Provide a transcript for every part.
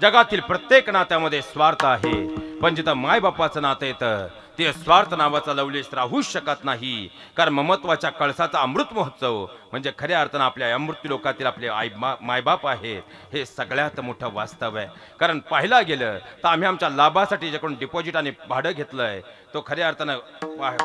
जगातील प्रत्येक नात्यामध्ये स्वार्थ आहे. पण जिथं मायबापाचं नातं येतं ते स्वार्थ नावाचा लवलेश राहूच शकत नाही. कारण ममत्वाच्या कळसाचा अमृत महोत्सव म्हणजे खऱ्या अर्थानं आपल्या या लोकातील आपले आई मा मायबाप आहेत हे सगळ्यात मोठं वास्तव आहे. कारण पाहिला गेलं तर आम्ही आमच्या लाभासाठी ज्याकडून डिपॉझिट आणि भाडं घेतलंय तो खऱ्या अर्थानं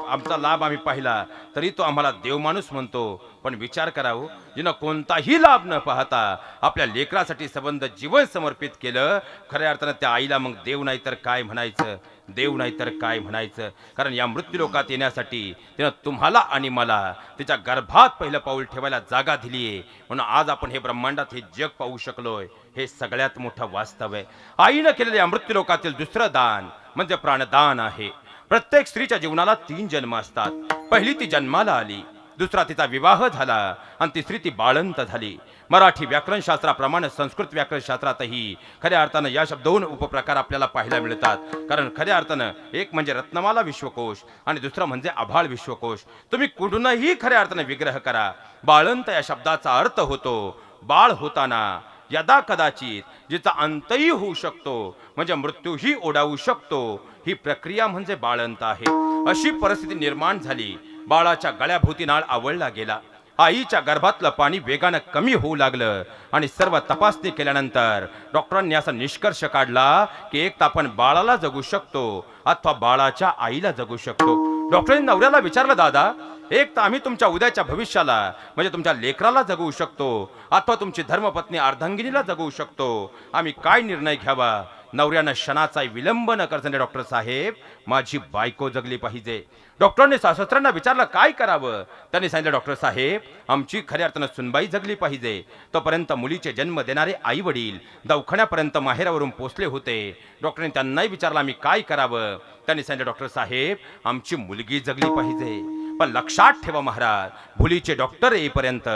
आमचा लाभ आम्ही पाहिला तरी तो आम्हाला देवमाणूस म्हणतो. पण विचार करावं हो, जिनं कोणताही लाभ न पाहता आपल्या लेकरासाठी संबंध जीवन समर्पित केलं खऱ्या अर्थानं त्या आईला मग देव नाही तर काय म्हणायचं? देव नाही तर काय म्हणायचं? कारण या मृत्यू लोकात येण्यासाठी तिनं तुम्हाला आणि मला तिच्या गर्भात पहिलं पाऊल ठेवायला जागा दिली आहे. म्हणून आज आपण हे ब्रह्मांडात हे जग पाहू शकलोय. हे सगळ्यात मोठं वास्तव आहे. आईनं केलेलं या मृत्यू लोकातील दुसरं दान म्हणजे प्राणदान आहे. प्रत्येक स्त्रीच्या जीवनाला तीन जन्म असतात. पहिली ती जन्माला आली. दुसरा तिचा विवाह झाला आणि तिसरी ती बाळंत झाली. मराठी व्याकरणशास्त्राप्रमाणे संस्कृत व्याकरणशास्त्रातही खऱ्या अर्थानं या शब्द दोन उपप्रकार आपल्याला पाहायला मिळतात. कारण खऱ्या अर्थानं एक म्हणजे रत्नमाला विश्वकोश आणि दुसरं म्हणजे आभाळ विश्वकोश. तुम्ही कुठूनही खऱ्या अर्थानं विग्रह करा. बाळंत या शब्दाचा अर्थ होतो बाळ होताना यदा कदाचित जिचा अंतही होऊ शकतो म्हणजे मृत्यूही ओढावू शकतो. ही प्रक्रिया म्हणजे बाळंत आहे. अशी परिस्थिती निर्माण झाली. बाळाच्या गळ्याभोवती नाळ आवळला गेला. आईच्या गर्भातलं पाणी वेगानं कमी होऊ लागलं आणि सर्व तपासणी केल्यानंतर डॉक्टरांनी असा निष्कर्ष काढला की एक तर आपण बाळाला जगू शकतो अथवा बाळाच्या आईला जगू शकतो. डॉक्टरांनी नवऱ्याला विचारलं दादा एक तर आम्ही तुमच्या उद्याच्या भविष्याला म्हणजे तुमच्या लेकराला जगवू शकतो अथवा तुमची धर्मपत्नी अर्धांगिनीला जगवू शकतो. आम्ही काय निर्णय घ्यावा? नवऱ्यानं क्षणाचा विलंब न करताना डॉक्टर साहेब माझी बायको जगली पाहिजे. डॉक्टरांनी सासत्रांना विचारलं काय करावं? त्यांनी सांगितलं डॉक्टर साहेब आमची खऱ्या अर्थानं सुनबाई जगली पाहिजे. तोपर्यंत मुलीचे जन्म देणारे आई वडील दवाखान्यापर्यंत माहेरावरून पोचले होते. डॉक्टरांनी त्यांनाही विचारलं आम्ही काय करावं? त्यांनी सांगितलं डॉक्टर साहेब आमची मुलगी जगली पाहिजे. पण लक्षात ठेवा महाराज भुलीचे डॉक्टर येईपर्यंत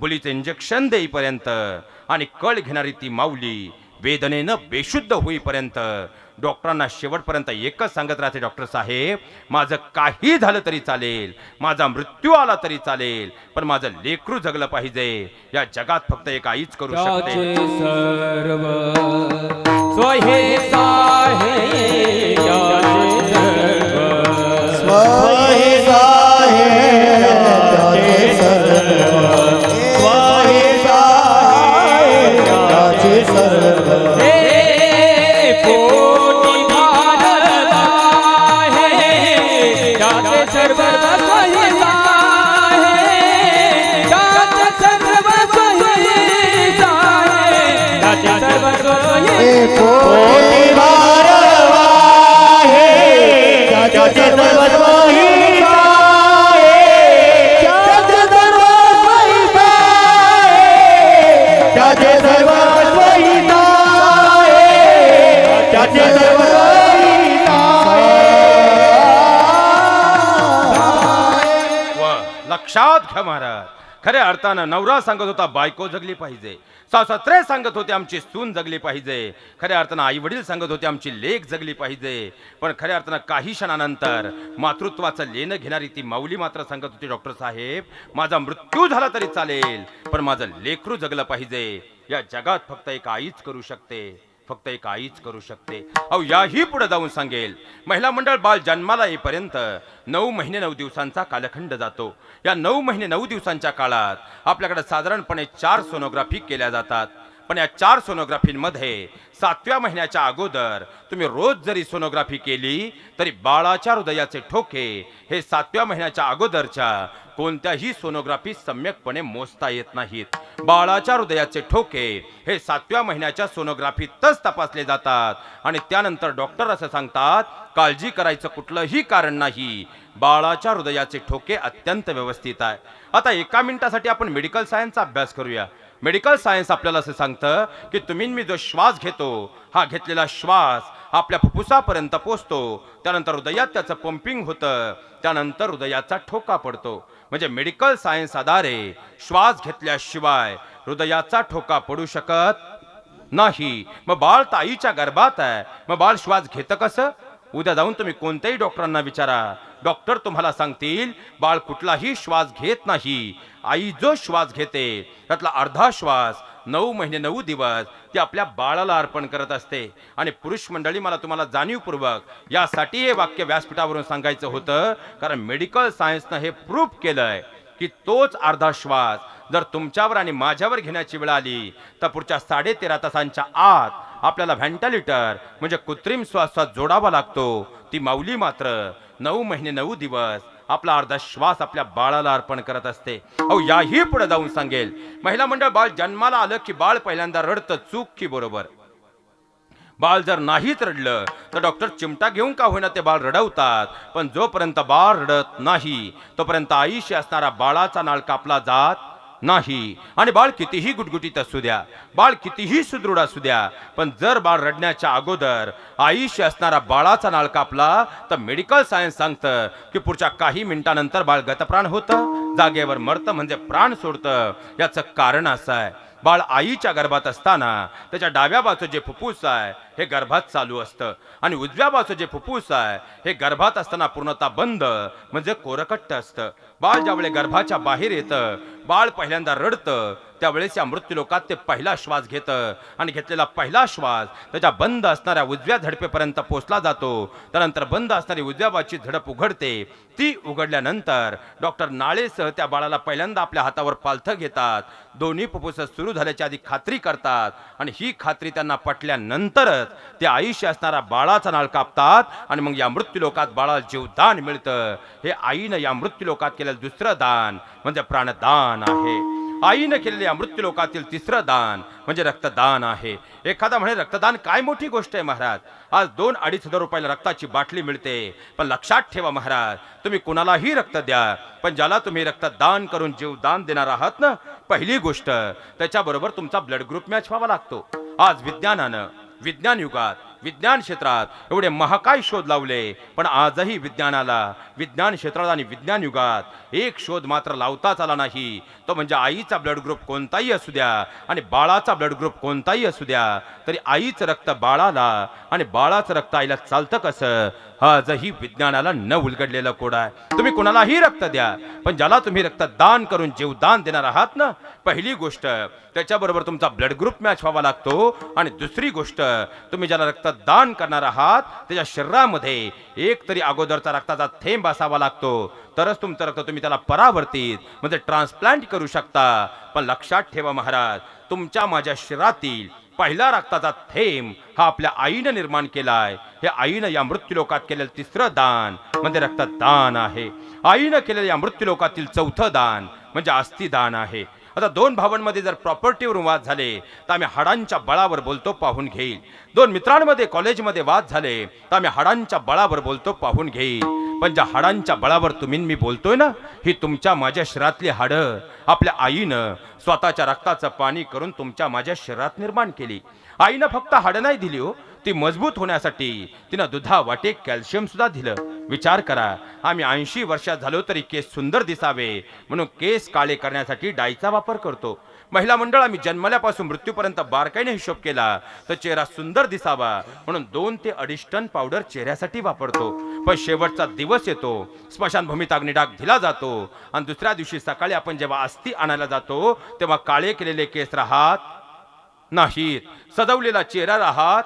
भुलीचे इंजेक्शन देईपर्यंत आणि कळ घेणारी ती माऊली वेदनेनं बेशुद्ध होईपर्यंत डॉक्टरांना शेवटपर्यंत एकच सांगत राहते डॉक्टर साहेब माझं काही झालं तरी चालेल माझा मृत्यू आला तरी चालेल पण माझं लेकरू जगलं पाहिजे. या जगात फक्त एक आईच करू शकते. सर्व लक्षात घ्या महाराज. खऱ्या अर्थानं नवरा सांगत होता बायको जगली पाहिजे. सासत्रे सांगत होते आमची सून जगली पाहिजे. खऱ्या अर्थानं आई वडील सांगत होते आमची लेख जगली पाहिजे. पण खऱ्या अर्थानं काही क्षणानंतर मातृत्वाचं लेणं घेणारी ती माऊली मात्र सांगत होती डॉक्टर साहेब माझा मृत्यू झाला तरी चालेल पण माझं लेकरू जगलं पाहिजे. या जगात फक्त एक आईच करू शकते. फक्त एक आईच करू शकते. अहो याही पुढे जाऊन सांगेल. महिला मंडळ बाल जन्माला येईपर्यंत नऊ महिने नऊ दिवसांचा कालखंड जातो. या नऊ महिने नऊ दिवसांच्या काळात आपल्याकडे साधारणपणे चार सोनोग्राफी केल्या जातात. पण या चार सोनोग्राफींमध्ये सातव्या महिन्याच्या अगोदर तुम्ही रोज जरी सोनोग्राफी केली तरी बाळाच्या हृदयाचे ठोके हे सातव्या महिन्याच्या अगोदरच्या कोणत्याही सोनोग्राफी सम्यकपणे मोजता येत नाहीत. बाळाच्या हृदयाचे ठोके हे सातव्या महिन्याच्या सोनोग्राफीतच तपासले जातात. आणि त्यानंतर डॉक्टर असं सांगतात काळजी करायचं कुठलंही कारण नाही. बाळाच्या हृदयाचे ठोके अत्यंत व्यवस्थित आहे. आता एका मिनिटासाठी आपण मेडिकल सायन्सचा अभ्यास करूया. मेडिकल सायन्स आपल्याला असं सांगतं की तुम्ही मी जो श्वास घेतो हा घेतलेला श्वास आपल्या फुफ्फुसापर्यंत पोचतो. त्यानंतर हृदयात त्याचं पंपिंग होतं. त्यानंतर हृदयाचा ठोका पडतो. म्हणजे मेडिकल सायन्स आधारे श्वास घेतल्याशिवाय हृदयाचा ठोका पडू शकत नाही. मग बाळ ताईच्या गर्भात आहे. मग बाळ श्वास घेतं कसं? उद्या जाऊन तुम्ही कोणत्याही डॉक्टरांना विचारा. डॉक्टर तुम्हाला सांगतील बाळ कुठलाही श्वास घेत नाही. आई जो श्वास घेते त्यातला अर्धा श्वास नऊ महिने नऊ दिवस ती आपल्या बाळाला अर्पण करत असते. आणि पुरुष मंडळी मला तुम्हाला जाणीवपूर्वक यासाठी हे वाक्य व्यासपीठावरून सांगायचं होतं कारण मेडिकल सायन्सनं हे प्रूफ केलंय की तोच अर्धा श्वास जर तुमच्यावर आणि माझ्यावर घेण्याची वेळ आली तर पुढच्या साडेतेरा तासांच्या आत आपल्याला व्हेंटिलेटर म्हणजे कृत्रिम श्वासात जोडावा लागतो. ती माऊली मात्र नऊ महिने नऊ दिवस आपला अर्धा श्वास आपल्या बाळाला अर्पण करत असते. अहो याही पुढे जाऊन सांगेल. महिला मंडळ बाळ जन्माला आलं की बाळ पहिल्यांदा रडतं चूक की बरोबर? बाळ जर नाहीच रडलं तर डॉक्टर चिमटा घेऊन का होईना ते बाळ रडवतात? पण जोपर्यंत बाळ रडत नाही तोपर्यंत आईशी असणारा बाळाचा नाळ कापला जात नाही. आणि बाळ कितीही गुटगुटीत असू द्या बाळ कितीही सुदृढ असू द्या पण जर बाळ रडण्याच्या अगोदर आईशी असणारा बाळाचा नाळ कापला तर मेडिकल सायन्स सांगतं की पुढच्या काही मिनिटानंतर बाळ गतप्राण होतं जागेवर मरतं म्हणजे प्राण सोडतं. याचं कारण असं आहे बाळ आईच्या गर्भात असताना त्याच्या डाव्या बाजूचं जे फुफ्फुस आहे हे गर्भात चालू असतं. आणि उजव्या बाजूचं जे फुफ्फुस आहे हे गर्भात असताना पूर्णतः बंद म्हणजे कोरकट्ट असतं. बाळ ज्यावेळी गर्भाच्या बाहेर येतं बाळ पहिल्यांदा रडतं त्यावेळेस या मृत्यूलोकात ते पहिला श्वास घेतं. आणि घेतलेला पहिला श्वास त्याच्या बंद असणाऱ्या उजव्या झडपेपर्यंत पोचला जातो. त्यानंतर बंद असणारी उजव्या बाजूची झडप उघडते. ती उघडल्यानंतर डॉक्टर नाळेसह त्या बाळाला पहिल्यांदा आपल्या हातावर पालथं घेतात. दोन्ही फुफ्फुस सुरू झाल्याच्या आधी खात्री करतात. आणि ही खात्री त्यांना पटल्यानंतरच ते आयुष्य असणारा बाळाचा नाळ कापतात आणि मग या मृत्यूलोकात बाळाला जीवदान मिळतं. हे आईनं या मृत्यूलोकात केलेलं दुसरं दान म्हणजे प्राणदान आहे. आईनं केलेले या मृत्यूलोकातील तिसरं दान म्हणजे रक्तदान आहे. एखादा म्हणे रक्तदान काय मोठी गोष्ट आहे महाराज? आज दोन अडीच हजार रुपयाला रक्ताची बाटली मिळते. पण लक्षात ठेवा महाराज तुम्ही कुणालाही रक्त द्या पण ज्याला तुम्ही रक्तदान करून जीवदान देणार आहात ना पहिली गोष्ट त्याच्याबरोबर तुमचा ब्लड ग्रुप मॅच व्हावा लागतो. आज विज्ञानानं विज्ञान युगात विज्ञान क्षेत्रात एवढे महाकाय शोध लावले पण आजही विज्ञानाला विज्ञान क्षेत्रात आणि विज्ञान युगात एक शोध मात्र लावताच आला नाही. तो म्हणजे आईचा ब्लड ग्रुप कोणताही असू द्या आणि बाळाचा ब्लड ग्रुप कोणताही असू द्या तरी आईचं रक्त बाळाला आणि बाळाचं रक्त आईला चालतं कसं? आजही विज्ञानाला न उलगडलेलं कोड आहे. तुम्ही कुणालाही रक्त द्या पण ज्याला तुम्ही रक्त दान करून जीवदान देणार आहात ना पहिली गोष्ट त्याच्याबरोबर तुमचा ब्लड ग्रुप मॅच व्हावा लागतो. आणि दुसरी गोष्ट तुम्ही ज्याला रक्त दान करणार आहात त्याच्या शरीरामध्ये एक तरी अगोदरचा रक्ताचा थेंब असावा लागतो. तरच तुमचं रक्त तुम्ही त्याला परावर्तित म्हणजे ट्रान्सप्लांट करू शकता. पण लक्षात ठेवा महाराज तुमच्या माझ्या शरीरातील पहिला रक्ताचा थेंब हा आपल्या आईनं निर्माण केलाय. हे आईनं या मृत्यूलोकात केलेलं तिसरं दान म्हणजे रक्तदान आहे. आईनं केलेलं या मृत्यूलोकातील चौथं दान म्हणजे अस्थिदान आहे. आता दोन भावांमध्ये जर प्रॉपर्टीवरून वाद झाले तर आम्ही हाडांच्या बळावर बोलतो पाहून घेईल. दोन मित्रांमध्ये कॉलेजमध्ये वाद झाले तर आम्ही हाडांच्या बळावर बोलतो पाहून घेईल. पण ज्या हाडांच्या बळावर तुम्ही मी बोलतोय ना ही तुमच्या माझ्या शरीरातली हाडं. आपल्या आईनं स्वतःच्या रक्ताचं पाणी करून तुमच्या माझ्या शरीरात निर्माण केली. आईनं फक्त हाडं नाही दिली हो ती मजबूत होण्यासाठी तिनं दुधा वाटे कॅल्शियम सुद्धा दिलं. विचार करा. आम्ही ऐंशी वर्षात झालो तरी केस सुंदर दिसावे. म्हणून केस काळे करण्यासाठी डाईचा वापर करतो. महिला मंडळ आम्ही जन्मल्यापासून मृत्यूपर्यंत बारकाईने हिशोब केला. तर चेहरा सुंदर दिसावा. म्हणून दोन ते अडीच टन पावडर चेहऱ्यासाठी वापरतो. पण शेवटचा दिवस येतो. स्मशानभूमीत अग्निडाग दिला जातो. आणि दुसऱ्या दिवशी सकाळी आपण जेव्हा अस्थि आणायला जातो तेव्हा काळे केलेले केस राहत नाहीत. सजवलेला चेहरा राहत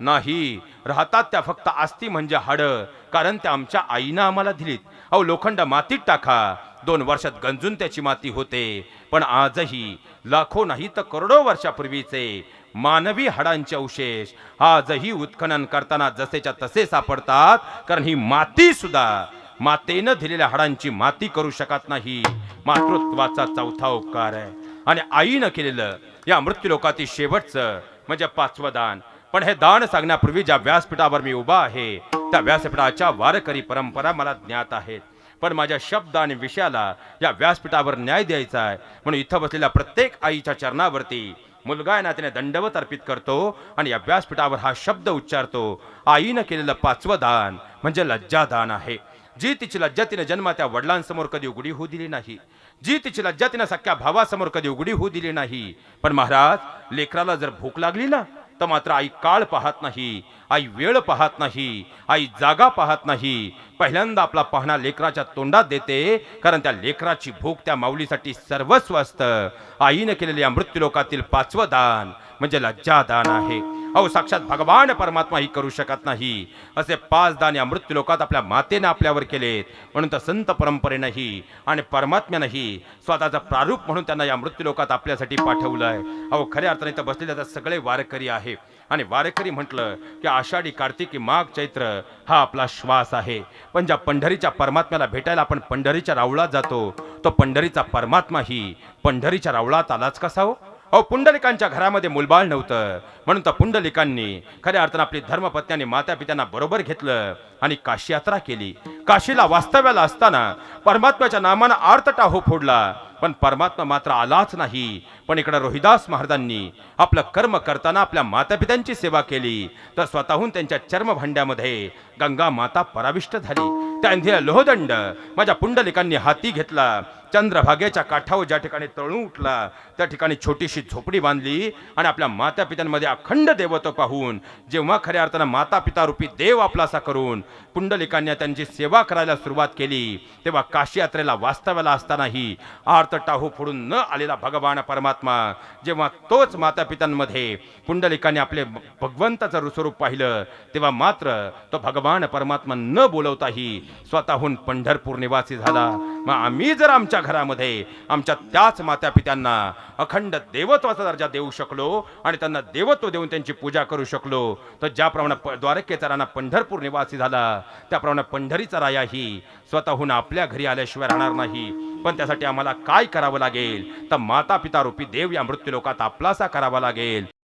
नाही. राहतात त्या फक्त आस्ती म्हणजे हाडं. कारण त्या आमच्या आईनं आम्हाला दिलीत. अहो लोखंड मातीत टाका. दोन वर्षात गंजून त्याची माती होते. पण आजही लाखो नाही तर करोडो वर्षापूर्वीचे मानवी हाडांचे अवशेष आजही उत्खनन करताना जसेच्या तसे सापडतात कारण ही माती सुद्धा मातेनं दिलेल्या हाडांची माती करू शकत नाही. मातृत्वाचा चौथा उपकार आहे. आणि आईनं केलेलं या मृत्यूलोकातील शेवटचं म्हणजे पाचवं दान. पण हे दान सांगण्यापूर्वी ज्या व्यासपीठावर मी उभा आहे त्या व्यासपीठाच्या वारकरी परंपरा मला ज्ञात आहेत. पण माझ्या शब्द आणि विषयाला या व्यासपीठावर न्याय द्यायचा आहे. म्हणून इथं बसलेल्या प्रत्येक आईच्या चरणावरती मुलगा आहे नात्याने दंडवत अर्पित करतो आणि या व्यासपीठावर हा शब्द उच्चारतो आईनं केलेलं पाचवं दान म्हणजे लज्जादान आहे. जी तिची लज्जा तिने जन्म त्या वडिलांसमोर कधी उघडी होऊ दिली नाही. जी तिची लज्जा तिने सख्या भावासमोर कधी उघडी होऊ दिली नाही. पण महाराज लेकराला जर भूक लागली ना तर मात्र आई काळ पाहत नाही. आई वेळ पाहत नाही आई जागा पाहत नाही. पहिल्यांदा आपला पाहणा लेकराच्या तोंडात देते कारण त्या लेकराची भूक त्या माऊलीसाठी सर्वस्व असतं. आईने केलेल्या मृत्यूलोकातील पाचवं दान म्हणजे लज्जादान आहे. अहो साक्षात भगवान परमात्मा ही करू शकत नाही. असे पाच दान या मृत्यूलोकात आपल्या मातेने आपल्यावर केलेत. म्हणून तर संत परंपरेनंही आणि परमात्म्यानंही स्वतःचं प्रारूप म्हणून त्यांना या मृत्यूलोकात आपल्यासाठी पाठवलं आहे अहो खऱ्या अर्थाने तर बसलेले आता सगळे वारकरी आहे. आणि वारेकरी म्हटलं की आषाढी कार्तिकी माघ चैत्र हा आपला श्वास आहे. पण ज्या पंढरीच्या परमात्म्याला भेटायला आपण पंढरीच्या रावळात जातो तो पंढरीचा परमात्मा ही पंढरीच्या रावळात आलाच कसा हो? अहो पुंडलिकांच्या घरामध्ये मुलबाळ नव्हतं. म्हणून तर पुंडलिकांनी खऱ्या अर्थानं आपली धर्मपत्न्याने माता पित्यांना बरोबर घेतलं आणि काशी यात्रा केली. काशीला वास्तव्याला असताना परमात्म्याच्या नामानं आर्तटा हो फोडला. पण परमात्मा मात्र आलाच नाही. पण इकडे रोहिदास महाराजांनी आपलं कर्म करताना आपल्या मातापित्यांची सेवा केली. तर स्वतःहून त्यांच्या चर्मभांड्यामध्ये गंगा माता पराविष्ट झाली. त्या लोहदंड माझ्या पुंडलिकांनी हाती घेतला. चंद्रभागेच्या काठावर ज्या ठिकाणी तळून उठला त्या ठिकाणी छोटीशी झोपडी बांधली आणि आपल्या माता पित्यांमध्ये अखंड देवत्व पाहून जेव्हा खऱ्या अर्थानं माता पिता रूपी देव आपलासा करून पुंडलिकांनी त्यांची सेवा करायला सुरुवात केली तेव्हा काशी यात्रेला वास्तव्याला असतानाही आर्त टाहू फोडून न आलेला भगवान परमात्मा जेव्हा तोच माता पित्यांमध्ये पुंडलिकाने आपले भगवंताचं स्वरूप पाहिलं तेव्हा मात्र तो भगवान परमात्मा न बोलवताही स्वतःहून पंढरपूर निवासी झाला. मग आम्ही जर आमच्या घरामध्ये आमच्या त्याच मात्या पित्यांना अखंड देवत्वाचा दर्जा देऊ शकलो आणि त्यांना देवत्व देऊन त्यांची पूजा करू शकलो. तर ज्याप्रमाणे द्वारकेचा राणा पंढरपूर निवासी झाला त्याप्रमाणे पंढरीचा रायाही स्वतःहून आपल्या घरी आल्याशिवाय राहणार नाही. पण त्यासाठी आम्हाला काय करावं लागेल? तर माता पिता रूपी देव या मृत्यूलोकात आपलासा करावा लागेल.